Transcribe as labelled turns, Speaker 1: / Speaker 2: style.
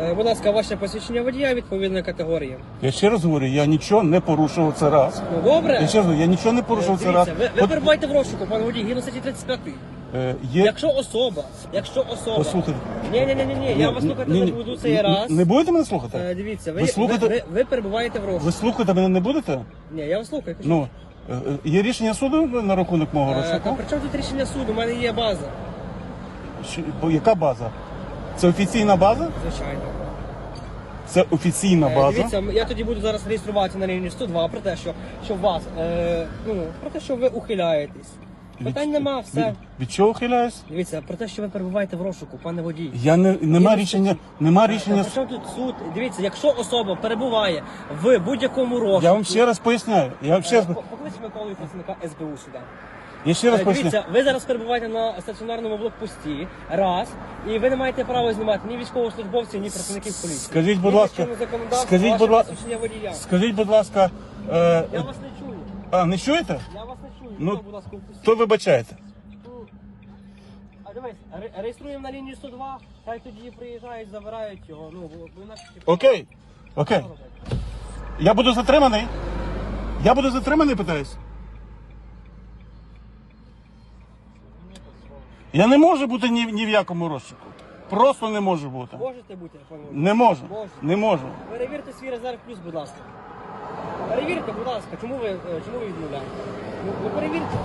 Speaker 1: Е, Будь ласка, ваше посвідчення водія відповідної категорії.
Speaker 2: Я ще раз говорю, я нічого не порушував це раз.
Speaker 1: Ну добре.
Speaker 2: Я ще раз говорю, я нічого не
Speaker 1: Е,
Speaker 2: порушував це раз.
Speaker 1: Дивіться, ви, ви
Speaker 2: От,
Speaker 1: перебуваєте в розшуку, пане водій, гідно статті 35.
Speaker 2: е, є...
Speaker 1: Якщо особа, якщо особа.
Speaker 2: Послухайте.
Speaker 1: Ні, ні, ні, ні, ні, я вас слухати
Speaker 2: Ні,
Speaker 1: не
Speaker 2: ні,
Speaker 1: буду цей
Speaker 2: ні,
Speaker 1: раз.
Speaker 2: Не будете мене слухати?
Speaker 1: Е, Дивіться, ви,
Speaker 2: Ви
Speaker 1: ви,
Speaker 2: слухаєте-
Speaker 1: ви, ви перебуваєте в розшуку.
Speaker 2: Ви слухати мене не будете?
Speaker 1: Ні, я вас слухаю. кажіть.
Speaker 2: Ну, е, е, є рішення суду на рахунок мого
Speaker 1: Е, Та
Speaker 2: розшуку?
Speaker 1: при чому тут рішення суду? У мене є база.
Speaker 2: Що- бо Яка база? Це офіційна база?
Speaker 1: Звичайно.
Speaker 2: Це офіційна
Speaker 1: Е,
Speaker 2: база.
Speaker 1: Дивіться, я тоді буду зараз реєструватися на рівні 102 про те, що, що вас, е, ну, про те, що ви ухиляєтесь. Питань
Speaker 2: Від-
Speaker 1: нема, все.
Speaker 2: Від, від чого ухиляюсь?
Speaker 1: Дивіться, про те, що ви перебуваєте в розшуку, пане водій.
Speaker 2: Я не нема
Speaker 1: Є
Speaker 2: рішення,
Speaker 1: статті.
Speaker 2: нема
Speaker 1: Та
Speaker 2: рішення.
Speaker 1: при чому тут суд? Дивіться, якщо особа перебуває в будь-якому розшуку.
Speaker 2: Я вам ще раз поясняю. Я вам ще раз,
Speaker 1: Е, по- Поклич Миколу працівника СБУ сюди.
Speaker 2: Я ще раз
Speaker 1: Е,
Speaker 2: поясню.
Speaker 1: Дивіться, ви зараз перебуваєте на стаціонарному блокпості, раз, і ви не маєте права знімати ні військовослужбовців, ні працівників поліції.
Speaker 2: Скажіть, будь
Speaker 1: Ні
Speaker 2: ласка,
Speaker 1: чинного законодавства,
Speaker 2: скажіть,
Speaker 1: ваше
Speaker 2: будь ласка,
Speaker 1: посвідчення водія.
Speaker 2: скажіть, будь ласка, е,
Speaker 1: Я вас не чую.
Speaker 2: а не чуєте?
Speaker 1: Я вас не чую.
Speaker 2: Ну,
Speaker 1: Ну, будь ласка, впустіть.
Speaker 2: То вибачайте.
Speaker 1: А дивись, ре- реєструємо на лінію 102, хай тоді приїжджають, забирають його. Ну, бо бо інакше
Speaker 2: Окей, окей. Я буду затриманий. Я буду затриманий, питаюсь. Я не можу бути ні, ні в якому розшуку. Просто не можу бути.
Speaker 1: Можете бути, пане?
Speaker 2: Не можу.
Speaker 1: Можете.
Speaker 2: Не можу.
Speaker 1: Перевірте свій резерв плюс, будь ласка. Перевірте, будь ласка, чому ви, е, чому ви відмовляєте? Ну, ну перевірте.